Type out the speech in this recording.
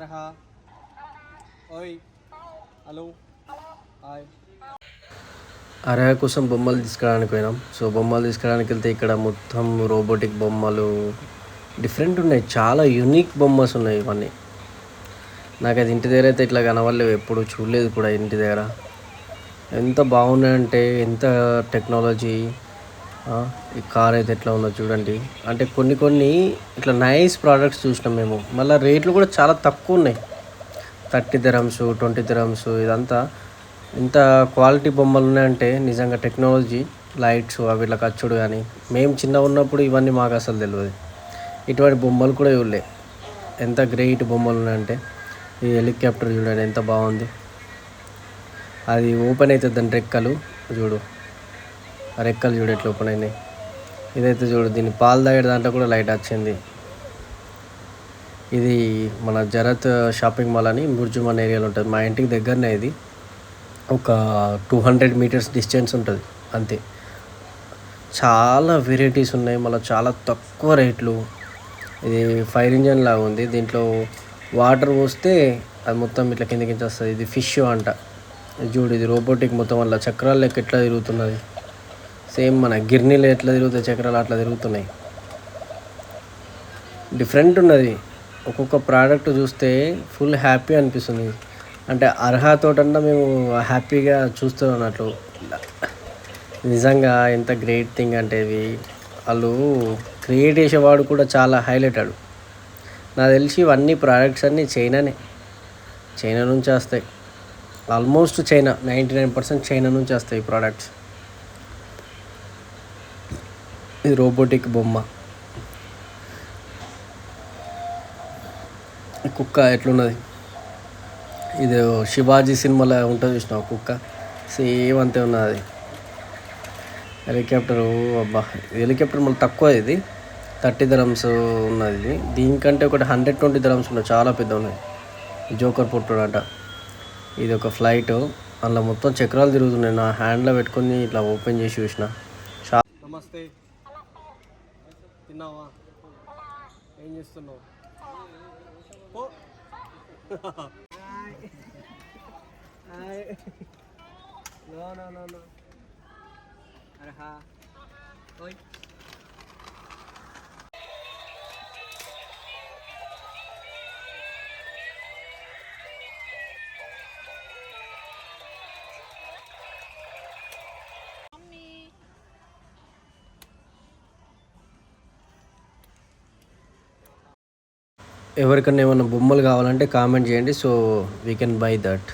అరహా. ఓయ్. Hello. Hi. అరహ కోసం బొమ్మలు తీసుకురావడానికి పోయినాం. సో బొమ్మలు తీసుకురావడానికి వెళ్తే ఇక్కడ మొత్తం రోబోటిక్ బొమ్మలు డిఫరెంట్ ఉన్నాయి. చాలా యూనిక్ బొమ్మస్ ఉన్నాయి ఇవన్నీ. నాకు అది ఇంటి దగ్గర అయితే ఇట్లా కనవలేవు ఎప్పుడు చూడలేదు కూడా ఇంటి దగ్గర. ఎంత బాగున్నాయంటే ఎంత టెక్నాలజీ ఈ కార్ అయితే ఎట్లా ఉందో చూడండి. అంటే కొన్ని కొన్ని ఇట్లా నైస్ ప్రోడక్ట్స్ చూసినాం మేము. మళ్ళీ రేట్లు కూడా చాలా తక్కువ ఉన్నాయి. థర్టీ దిరమ్స్ ట్వంటీ దిరమ్స్ ఇదంతా. ఇంత క్వాలిటీ బొమ్మలు ఉన్నాయంటే నిజంగా టెక్నాలజీ లైట్స్ అవి ఇట్లా ఖర్చుడు కానీ మేము చిన్న ఉన్నప్పుడు ఇవన్నీ మాకు అసలు తెలియదు ఇటువంటి బొమ్మలు కూడా ఇవ్వలే ఎంత గ్రేట్ బొమ్మలు ఉన్నాయంటే ఈ హెలికాప్టర్ చూడండి ఎంత బాగుంది. అది ఓపెన్ అవుతుంది దాని రెక్కలు చూడు. రెక్కలు చూడు ఎట్లా ఓపెన్ అయినాయి. ఇదైతే చూడు దీన్ని పాలు తాగే దాంట్లో కూడా లైట్ వచ్చింది. ఇది మన జరత్ షాపింగ్ మాల్ అని బుర్జుమన్ ఏరియాలో ఉంటుంది. మా ఇంటికి దగ్గరనే ఇది. ఒక టూ హండ్రెడ్ మీటర్స్ డిస్టెన్స్ ఉంటుంది. అంతే. చాలా వెరైటీస్ ఉన్నాయి. మళ్ళీ చాలా తక్కువ రేట్లు. ఇది ఫైర్ ఇంజన్ లాగా ఉంది. దీంట్లో వాటర్ పోస్తే అది మొత్తం ఇట్లా కిందకి వస్తుంది ఇది ఫిష్ అంట. ఇది చూడు ఇది రోబోటిక్ మొత్తం వల్ల చక్రాలు లెక్క ఎట్లా తిరుగుతున్నది. సేమ్ మన గిర్నీలు ఎట్లా తిరుగుతాయి చక్రాలు అట్లా తిరుగుతున్నాయి. డిఫరెంట్ ఉన్నది. ఒక్కొక్క ప్రోడక్ట్ చూస్తే ఫుల్ హ్యాపీ అనిపిస్తుంది. అంటే అర్హతోటన్నా మేము హ్యాపీగా చూస్తున్నాం అన్నట్లు. నిజంగా ఎంత గ్రేట్ థింగ్ అంటే ఇది వాళ్ళు క్రియేట్ చేసేవాడు కూడా చాలా హైలైట్ ఆడు నాకు తెలిసి ఇవన్నీ ప్రోడక్ట్స్ అన్నీ చైనానే చైనా నుంచి వస్తాయి. Almost China ninety nine percent China నుంచి వస్తాయి ఈ ప్రోడక్ట్స్ ఇది రోబోటిక్ బొమ్మ. కుక్క ఎట్లున్నది? ఇది శివాజీ సినిమాలో ఉంటుంది చూసినావు కుక్క? సేమ్ అంతే ఉన్నది. హెలికాప్టర్ అబ్బా! హెలికాప్టర్ మళ్ళీ తక్కువ ఇది. థర్టీ ధరమ్స్ ఉన్నది. ఇది దీనికంటే ఒకటి హండ్రెడ్ ట్వంటీ ధరమ్స్ ఉన్నాయి. చాలా పెద్ద ఉన్నాయి. జోకర్ పుట్టుడట ఇది ఒక ఫ్లైట్. అందులో మొత్తం చక్రాలు తిరుగుతున్నాయి. నా హ్యాండ్లో పెట్టుకొని ఇట్లా ఓపెన్ చేసి చూసిన. షా నమస్తే. తిన్నావా ఏం చేస్తున్నావు ఓ hi no no no no అరహా ఓయ్ ఎవరికన్నా ఏమైనా బొమ్మలు కావాలంటే కామెంట్ చేయండి so we can buy that